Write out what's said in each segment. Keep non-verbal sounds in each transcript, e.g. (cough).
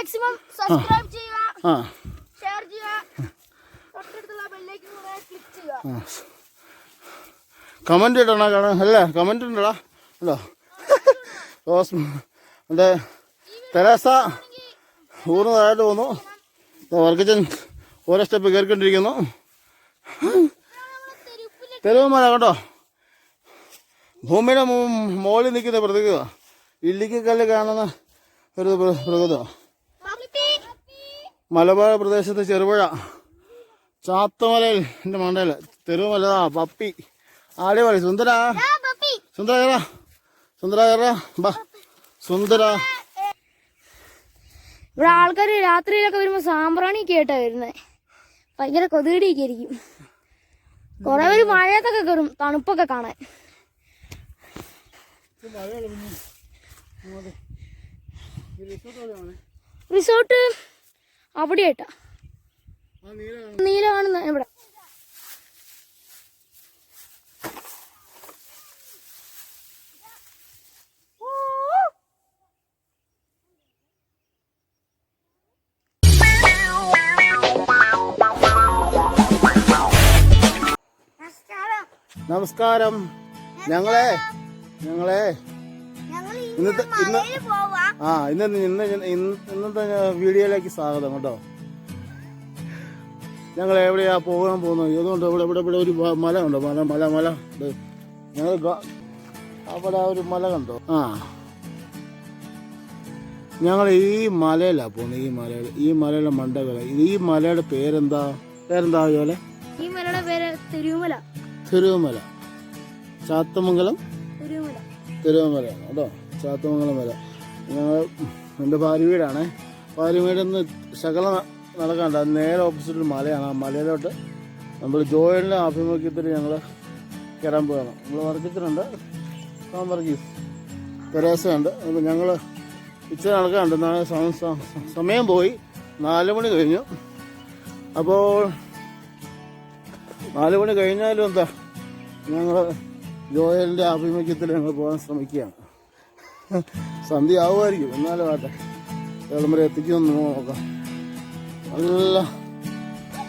Maximum subscribe ചെയ്യുക ആ. Share ചെയ്യുക തൊട്ടടുത്തുള്ള ബെല്ലേക്ക് ക്ലിക്ക് ചെയ്യുക. കമന്റ് ഇടണ? കാണാൻ അല്ലേ കമന്റ് ഉണ്ടടാ ഉണ്ടോ റോസ് എന്റെ തെരേസ ഊർന്നതായിട്ട് തോന്നു വർക്കച്ചൻ ഓരോ സ്റ്റെപ്പ് കയറിക്കൊണ്ടിരിക്കുന്നു. തെരുവ് മല കേട്ടോ ഭൂമിയുടെ മുകളിൽ നിൽക്കുന്ന പ്രതികൾ ഇല്ലിക്കൽ കാണുന്ന ഒരു പ്രകൃത. മലബാർ പ്രദേശത്ത് ചെറുപുഴ ചാത്തമലയിൽ എന്റെ മണ്ടയിൽ തെരുവുമലതാ പപ്പി ആടി പറയും സുന്ദര. സുന്ദര കയറാ സുന്ദര കയറാ ബാ. സുന്ദര. ഇവിടെ ആൾക്കാർ രാത്രിയിലൊക്കെ വരുമ്പോ സാമ്പ്രാണി കേട്ടാ വരുന്നത് ഭയങ്കര കൊതുകടിയൊക്കെ ആയിരിക്കും. കുറെ പേര് മഴയത്തൊക്കെ കയറും തണുപ്പൊക്കെ കാണാൻ. റിസോർട്ട് അവിടെയായിട്ടാ. നീല കാണുന്ന ഇവിടെ നമസ്കാരം. ഞങ്ങളെ ഞങ്ങളെ ഇന്നത്തെ ഇന്ന് ആ ഇന്ന് ഇന്ന് ഇന്ന് ഇന്നത്തെ വീഡിയോയിലേക്ക് സ്വാഗതം കേട്ടോ. ഞങ്ങൾ എവിടെയാ പോകാൻ പോകുന്നത്? ഇതുകൊണ്ട് ഇവിടെ ഇവിടെ ഇവിടെ ഒരു മല ഉണ്ടോ മല മല മല. ഞങ്ങൾ അവിടെ ഒരു മല കണ്ടോ? ആ. ഞങ്ങൾ ഈ മലയിലാണ് പോകുന്നത് ഈ മലയിൽ ഈ മലയുടെ മണ്ടകൾ ഈ മലയുടെ പേരെന്താ? പേരെന്താ പോലെ ഈ മലയുടെ പേര് തിരുമല തിരുമല ചാത്തമംഗലം തിരുമല തിരുവമലയാണ് കേട്ടോ. ചാത്തമംഗലം വരെ. ഞങ്ങൾ എന്റെ ഭാര്യ വീടാണേ. ഭാര്യ വീടിൽ ശകല നടക്കാണ്ട് അത് നേരെ ഓപ്പോസിറ്റ് മലയാണ്. ആ മലയിലോട്ട് നമ്മൾ ജോയിലിന്റെ ആഭിമുഖ്യത്തിൽ ഞങ്ങൾ കയറാൻ പോകണം നമ്മൾ വർക്കിച്ചിട്ടുണ്ട് സാം വർഗീസ് തെരേസയുണ്ട്. അപ്പോൾ ഞങ്ങൾ ഉച്ച നടക്കാണ്ട് സമയം പോയി. നാല് മണി കഴിഞ്ഞു. അപ്പോൾ നാല് മണി കഴിഞ്ഞാലും എന്താ? ഞങ്ങൾ ജോയലിന്റെ ആഭിമുഖ്യത്തിൽ ഞങ്ങൾ പോകാൻ ശ്രമിക്കുകയാണ്. സന്ധ്യ ആവുമായിരിക്കും എന്നാലും ആട്ടെ ഏളം വരെ എത്തിക്കുമെന്ന് നോക്കാം. നല്ല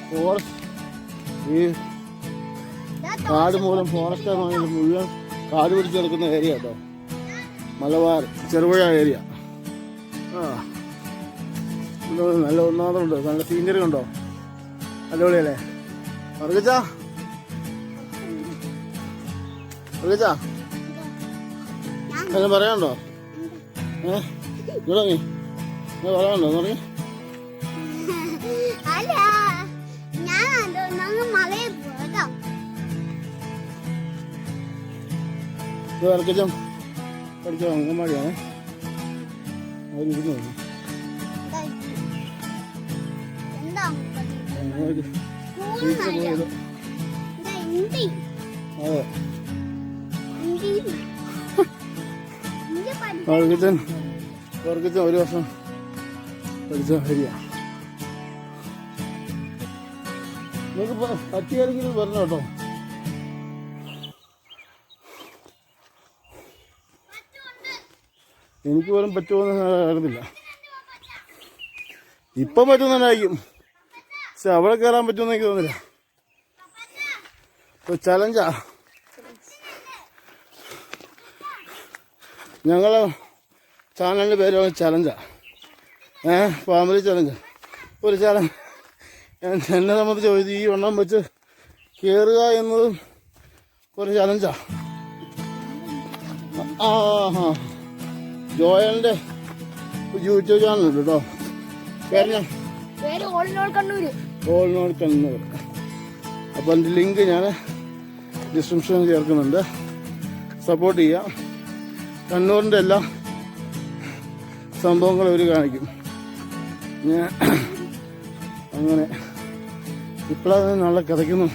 ഫോറസ്റ്റ് ഈ കാട് മൂലം ഫോറസ്റ്റ് മുഴുവൻ കാട് പിടിച്ച് കിടക്കുന്ന ഏരിയ കേട്ടോ മലബാർ ചെറുപുഴ ഏരിയ ആ. നല്ല ഒന്നാമതുണ്ട്. നല്ല സീനറി ഉണ്ടോ അടിപൊളിയല്ലേ? വർഗച്ചാ? വർഗച്ചാ? അത് പറയാനുണ്ടോ? ഇവിടെ നീ. പറയാനുണ്ടോ എന്ന് (laughs) അല്ല ഞാൻ മലയിൽ പോകാം ഇത് വർഗച്ചം പഠിച്ച അംഗൻവാടിയാണ്. അവരിരുന്നു അതെ. വർഗച്ചൻ വർഗച്ചൻ ഒരു വർഷം പഠിച്ച ഹരിയാ നിങ്ങൾക്ക് പറ്റിയാരെങ്കിലും വരണം കേട്ടോ. എനിക്ക് പോലും പറ്റുമെന്ന് അറിയത്തില്ല. ഇപ്പം പറ്റുന്നതായിരിക്കും പക്ഷെ അവിടെ കയറാൻ പറ്റുമെന്ന് എനിക്ക് തോന്നില്ല. ഇപ്പൊ ചലഞ്ചാ ഞങ്ങളെ ചാനലിന്റെ പേര് ചലഞ്ചാ. ഏ ഫാമിലി ചലഞ്ച്. ഒരു ചലഞ്ച്. എന്നെ സംബന്ധിച്ച് ചോദിച്ചു ഈ വണ്ണം വെച്ച് കയറുക എന്നതും ഒരു ചലഞ്ചാ. ആ ഹാ ജോയലിന്റെ യൂട്യൂബ് ചാനലുണ്ട് കേട്ടോ. പേര് ഓൾനോട് കണ്ണൂർ. അപ്പോൾ എന്റെ ലിങ്ക് ഞാൻ ഡിസ്ക്രിപ്ഷനിൽ ചേർക്കുന്നുണ്ട്. സപ്പോർട്ട് ചെയ്യാം. കണ്ണൂരിന്റെ എല്ലാ സംഭവങ്ങളും അവർ കാണിക്കും. ഞാൻ അങ്ങനെ ഇപ്പോഴാണ് നല്ല കിതയ്ക്കുന്നു.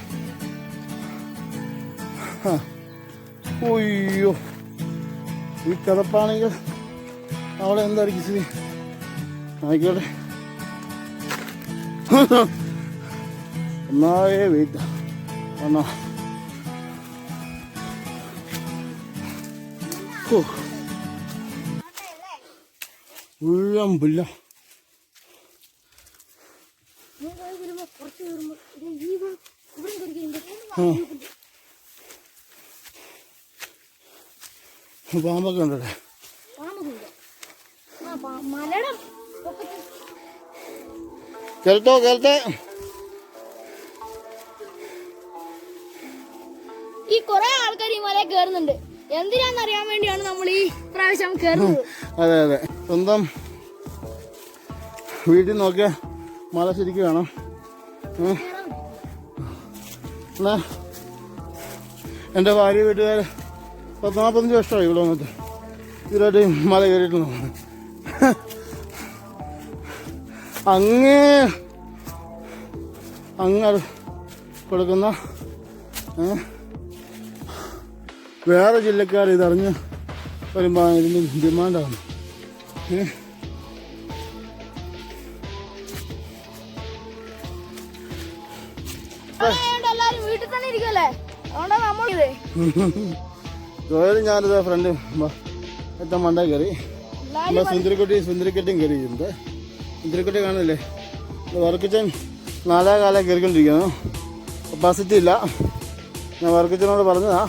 ഓയ്യോ ഈ കിതപ്പാണെങ്കിൽ അവിടെ എന്തായിരിക്കും ശരി ആയിക്കോട്ടെ. ഒന്നാകെ വെയിറ്റ്. വന്നോ. കയറി കഴിയുമ്പോ പാമ്പൊക്കെ ഉണ്ടല്ലേ കേൾത്തോ കേൾത്തേ ഈ കൊറേ ആൾക്കാർ ഈ മല കയറുന്നുണ്ട് എന്തിനാന്ന് അറിയാൻ വേണ്ടിയാണ് നമ്മൾ ഈ പ്രാവശ്യം കയറുന്നത് അതെ അതെ. സ്വന്തം വീട്ടിൽ നോക്കിയ മല ശരിക്കും കാണാം? എന്നാ എന്റെ ഭാര്യ വീട്ടുകാർ പത്ത് നാൽപ്പത്തഞ്ച് വർഷമായി ഇവിടെ വന്നിട്ട്. ഇതുവരായിട്ട് മല കയറിയിട്ടുണ്ട് അങ്ങേ അങ്ങ് കൊടുക്കുന്ന ഏ? വേറെ ജില്ലക്കാർ ഇതറിഞ്ഞ് വരുമ്പോൾ ഇതിന് ഡിമാൻഡാണ്. ഏ? അതുകൊണ്ട് വീട്ടിൽ തന്നെ ഇരിക്കുമല്ലേ അതുകൊണ്ടാ നമ്മൾ ഇത്. ജോയലും ഞാനിത് ഫ്രണ്ട്. എത്താൻ മണ്ട കയറി. നമ്മളെ സുന്ദരിക്കുട്ടി സുന്ദരിക്കട്ടിയും കയറിയിട്ടുണ്ട്. സുന്ദരിക്കുട്ടി കാണില്ലേ? വർക്കിച്ചൻ നാലാകാലം കയറിക്കൊണ്ടിരിക്കുന്നു. കപ്പാസിറ്റി ഇല്ല ഞാൻ വർക്കിച്ചനോട് പറഞ്ഞതാ.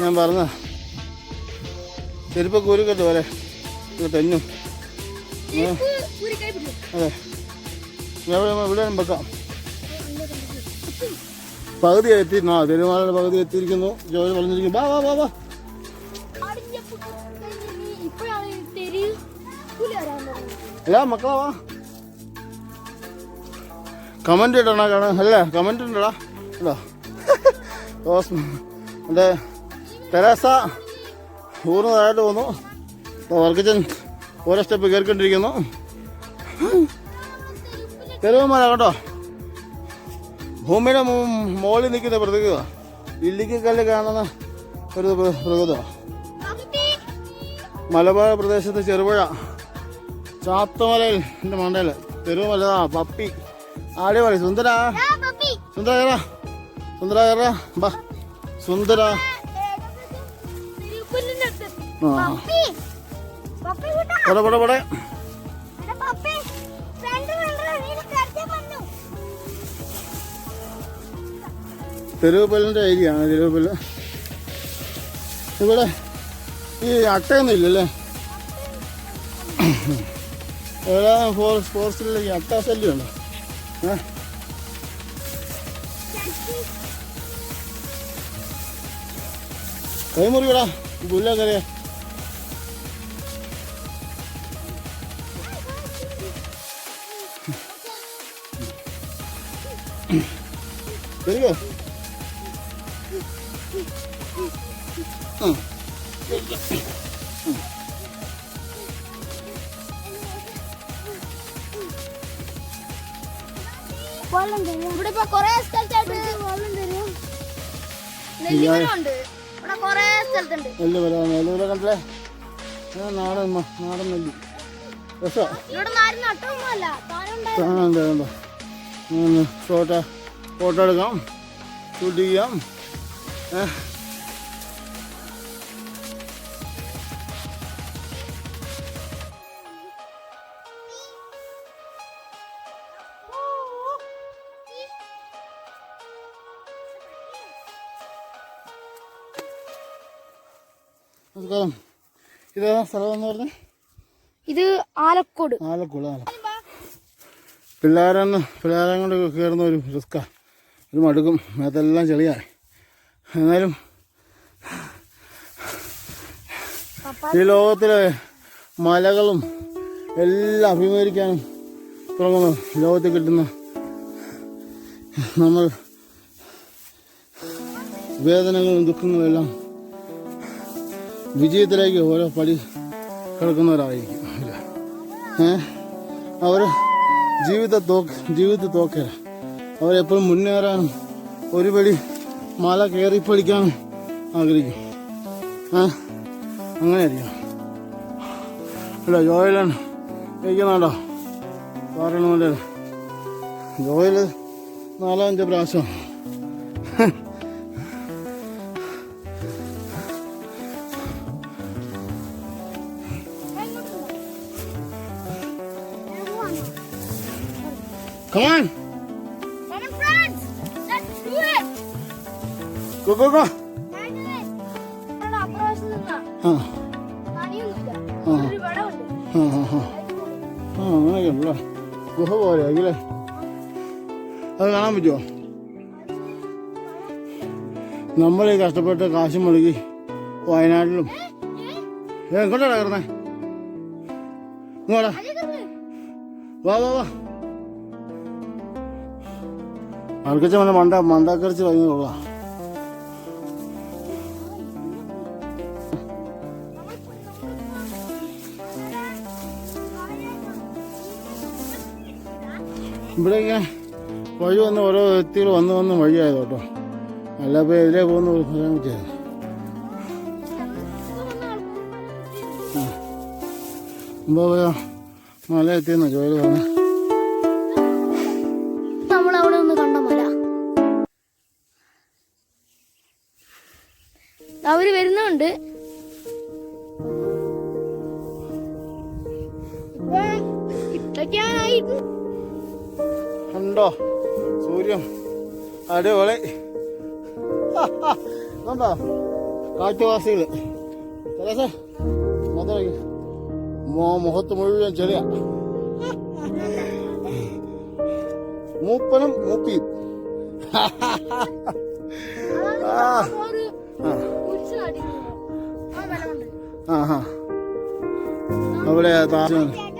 ഞാൻ പറഞ്ഞ. ചെരുപ്പ് കൂരിക്കട്ടെ പോലെ തെന്നും. അതെ. എവിടെ ഇവിടെ വെക്കാം. പകുതി എത്തി. ആ പെരുമാളുടെ പകുതി എത്തിയിരിക്കുന്നു. ജോലി പറഞ്ഞിരിക്കുന്നു. വാ വാ വാ വാ. അടിഞ്ഞ പുട്ട് കഴിഞ്ഞ് കമന്റ് ഇടണ കാണാൻ അല്ലേ? കമന്റ് ഉണ്ടടാ. അല്ലോ റോസ് എന്റെ തെരേസ ഊർന്നതായിട്ട് പോന്നു. വർക്കിച്ചൻ ഓരോ സ്റ്റെപ്പ് കയറിക്കൊണ്ടിരിക്കുന്നു. തെരുവ് മല കേട്ടോ. ഭൂമിയുടെ മുകളിൽ നിൽക്കുന്ന പ്രകൃത ഇല്ലിക്കല്ല് കാണുന്ന ഒരു പ്രകൃത. മലബാർ പ്രദേശത്ത് ചെറുപുഴ. ചാത്തമലയിൽ എന്റെ മണ്ടയിൽ തെരുവുമല പപ്പി. പറയും സുന്ദര. സുന്ദര കയറാ സുന്ദര കയറാ ബാ. സുന്ദര. ആ. പോടെ പോടെ. തെരുവുപല്ലിന്റെ ഏരിയ ആണ് തെരുവുപല്ല് ഇവിടെ ഈ അട്ടയൊന്നും ഇല്ലല്ലേ? ഫോറസ്റ്റ് ഫോറസ്റ്റിൽ ഈ അട്ട ശല്യം ഉണ്ടോ ഏ കൈ മുറിക്കടാ പുല്ല കറിയാ വരിക വെള്ളം തരും ഇവിടെ ഇപ്പൊ കൊറേ സ്ഥലത്തായിട്ട് വെള്ളം തരും നെല്ലിമരമുണ്ട്. ഇവിടെ കൊറേ സ്ഥലത്തുണ്ട്. കണ്ടില്ലേ? നാടൻ നാടൻ നെല്ലി. ഫോട്ടോ ഫോട്ടോ എടുക്കാം. ഷൂട്ട് ചെയ്യാം. ഏ നമസ്കാരം ഇതേതാ സ്ഥലം എന്ന് പറഞ്ഞേ? ഇത് ആലക്കോട്. ആലക്കോട് ആല പിള്ളേരെന്ന് പിള്ളേരെ കൊണ്ട് കയറുന്ന ഒരു റിസ്ക്കാ. ഒരു മടുക്കും. അതെല്ലാം ചെളിയാണ് എന്നാലും ഈ ലോകത്തിലെ മലകളും എല്ലാം അഭിമുഖീകരിക്കാനും തുടങ്ങുന്നു ലോകത്തിൽ കിട്ടുന്ന നമ്മൾ വേദനകളും ദുഃഖങ്ങളും എല്ലാം വിജയത്തിലേക്ക് ഓരോ പടി കിടക്കുന്നവരായിരിക്കും. അല്ല ഏ? അവർ ജീവിത തോക്ക് ജീവിത തോക്കര. അവരെപ്പോഴും മുന്നേറാനും ഒരു പടി മല കയറി പഠിക്കാനും ആഗ്രഹിക്കും. അങ്ങനെ ആയിരിക്കും അല്ല ജോയിലാണ് ഇരിക്കുന്നുണ്ടോ പറയണമല്ലോ ജോയിൽ നാലോ അഞ്ചോ പ്രാവശ്യം. Come on, friends. Let's do it. go. ഞാനിത് ഇവിടെ അപ്രാവശ്യം നിന്നാ. ആ ആ. ഒരു വെള്ളമുണ്ട്. ആ ആ ആ ആ അങ്ങനെയൊക്കെ ഉണ്ടല്ലേ ഗുഹ പോലെ ആയില്ലേ അത് കാണാൻ പറ്റുമോ? നമ്മൾ ഈ കഷ്ടപ്പെട്ട് കാശ് മുഴുകി വയനാട്ടിലും. എങ്ങോട്ടാണ് ഇങ്ങോട്ടാ വാ വാ വാ. ആർക്കച്ച മണ്ട മണ്ട മണ്ടാക്കറിച്ച് വാങ്ങിക്കൊള്ളാ ഇവിടെ ഇങ്ങനെ വഴി വന്ന് ഓരോ വ്യക്തികൾ വന്ന് വന്ന് വഴിയായത് കേട്ടോ. അല്ല ഇപ്പൊ എതിരെ പോകുന്ന പറ്റിയത് മുമ്പ് പോയ മല എത്തിയെന്നോ ജോലി പറഞ്ഞു അടിപൊളി. കണ്ടോ കാറ്റുവാസികൾ ചെലസേ മൊത്തം മുഖത്ത് മുഴുവൻ ചെറിയ മൂപ്പനും മൂപ്പിയും. ആ. ആ അവിടെ താമസം.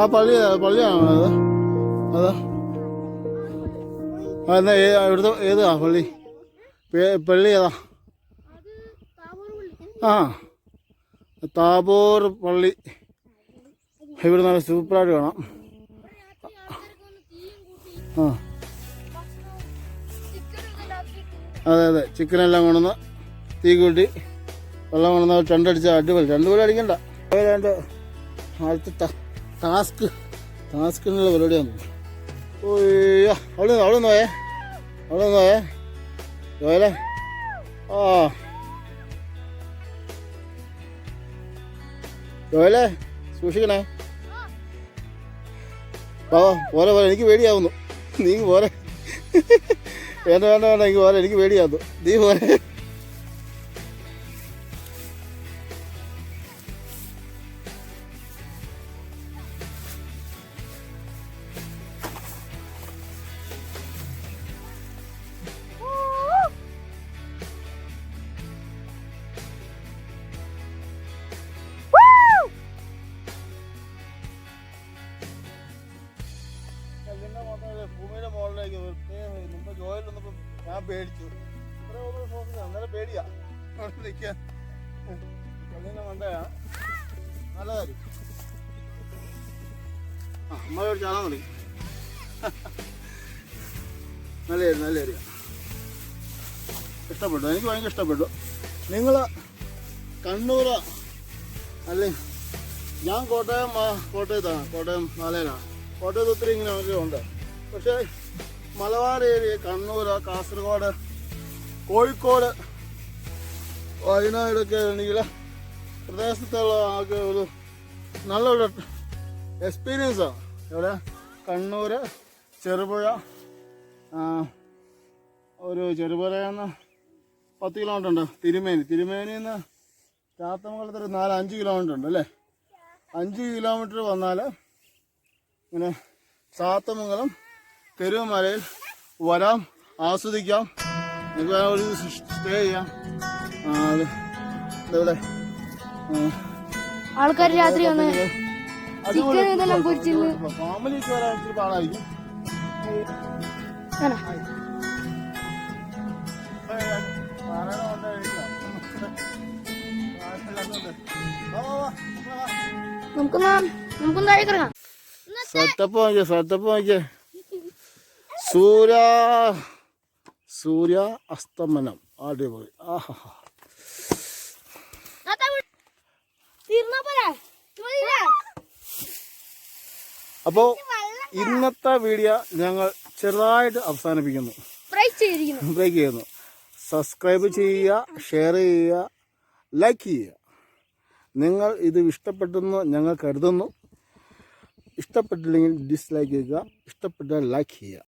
ആ പള്ളി പള്ളിയാണോ അത്? അതാ? എന്നാ ഏ ഇവിടുത്തെ ഏതാ പള്ളി? പള്ളി ഏതാ. ആ താബോർ പള്ളി. ഇവിടെ നല്ല സൂപ്പറായിട്ട് കാണാം. ആ. അതെ അതെ ചിക്കനെല്ലാം കൊണ്ടുവന്ന് തീ കൂട്ടി വെള്ളം കൊണ്ടുവന്ന് രണ്ടടിച്ച അടിപൊളി. രണ്ടുപേരും അടിക്കണ്ട. രണ്ട് അടുത്ത ടാസ്ക് ടാസ്കിനുള്ള പരിപാടിയാണ് ഓയ്യോ അവിടെ അവിടെ പോയേ. അവിടെ പോയേ. ജോയലേ ആ. ജോയലേ സൂക്ഷിക്കണേ. ആ പോരെ പോരെ. എനിക്ക് പേടിയാവുന്നു. നീ പോരെ. വേണ്ട വേണ്ട വേണ്ട. എനിക്ക് പോരെ. എനിക്ക് പേടിയാവുന്നു. നീ പോരെ. അവിടെ നിൽക്കാൻ കല്ലിന്റെ മണ്ടയാ. നല്ല കാര്യം. ആ അമ്മയോട് ചാടാൻ തുടങ്ങി. നല്ല കാര്യം ഇഷ്ടപ്പെട്ടു. എനിക്ക് ഭയങ്കര ഇഷ്ടപ്പെട്ടു. നിങ്ങൾ കണ്ണൂർ അല്ലേ? ഞാൻ കോട്ടയം കോട്ടയത്താണ്. കോട്ടയം മലയിലാണ് കോട്ടയത്ത് ഒത്തിരി ഇങ്ങനെ ഉണ്ട്. പക്ഷേ മലബാർ ഏരിയ കണ്ണൂർ കാസർഗോഡ് കോഴിക്കോട് വയനാടൊക്കെ ആണെങ്കിൽ പ്രദേശത്തുള്ള ആൾക്ക് ഒരു നല്ലൊരു എക്സ്പീരിയൻസാണ് ഇവിടെ കണ്ണൂർ ചെറുപുഴ ഒരു ഒരു ചെറുപുഴയെന്ന് പത്ത് കിലോമീറ്റർ ഉണ്ട്. തിരുമേനി. തിരുമേനിയിൽ നിന്ന് ചാത്തമംഗലത്ത് ഒരു നാല് അഞ്ച് കിലോമീറ്റർ ഉണ്ട് അല്ലേ? അഞ്ച് കിലോമീറ്റർ വന്നാൽ ഇങ്ങനെ ചാത്തമംഗലം തെരുവുമലയിൽ വരാം ആസ്വദിക്കാം. നിങ്ങൾക്ക് ഒരു സ്റ്റേ ചെയ്യാം. ഇതെവിടെ. ആൾക്കാർ രാത്രി വന്ന് ചിക്കൻ ഇതെല്ലാം പൊരിച്ചിരുന്നു ഫാമിലിക്ക് വരാൻ ഇച്ചിരി പാടായിരിക്കും. ആണോ? ആരാണോ വന്നേ കഴിക്കാം. വാ, വാ, വാ, വാ. നമുക്കൊന്ന് നമുക്കൊന്ന് താഴേക്ക് ഇറങ്ങാം. സെറ്റപ്പ് നോക്കിയേ സെറ്റപ്പ് നോക്കിയേ സൂര്യ. സൂര്യ അസ്തമനം. അടിപൊളി. ആഹാ? അപ്പോൾ ഇന്നത്തെ വീഡിയോ ഞങ്ങൾ ചെറുതായിട്ട് അവസാനിപ്പിക്കുന്നു. ബ്രേക്ക് ചെയ്യുന്നു. സബ്സ്ക്രൈബ് ചെയ്യുക ഷെയർ ചെയ്യുക ലൈക്ക് ചെയ്യുക. നിങ്ങൾ ഇത് ഇഷ്ടപ്പെട്ടെന്ന് ഞങ്ങൾ കരുതുന്നു. ഇഷ്ടപ്പെട്ടില്ലെങ്കിൽ ഡിസ്ലൈക്ക് ചെയ്യുക. ഇഷ്ടപ്പെട്ടാൽ ലൈക്ക് ചെയ്യുക.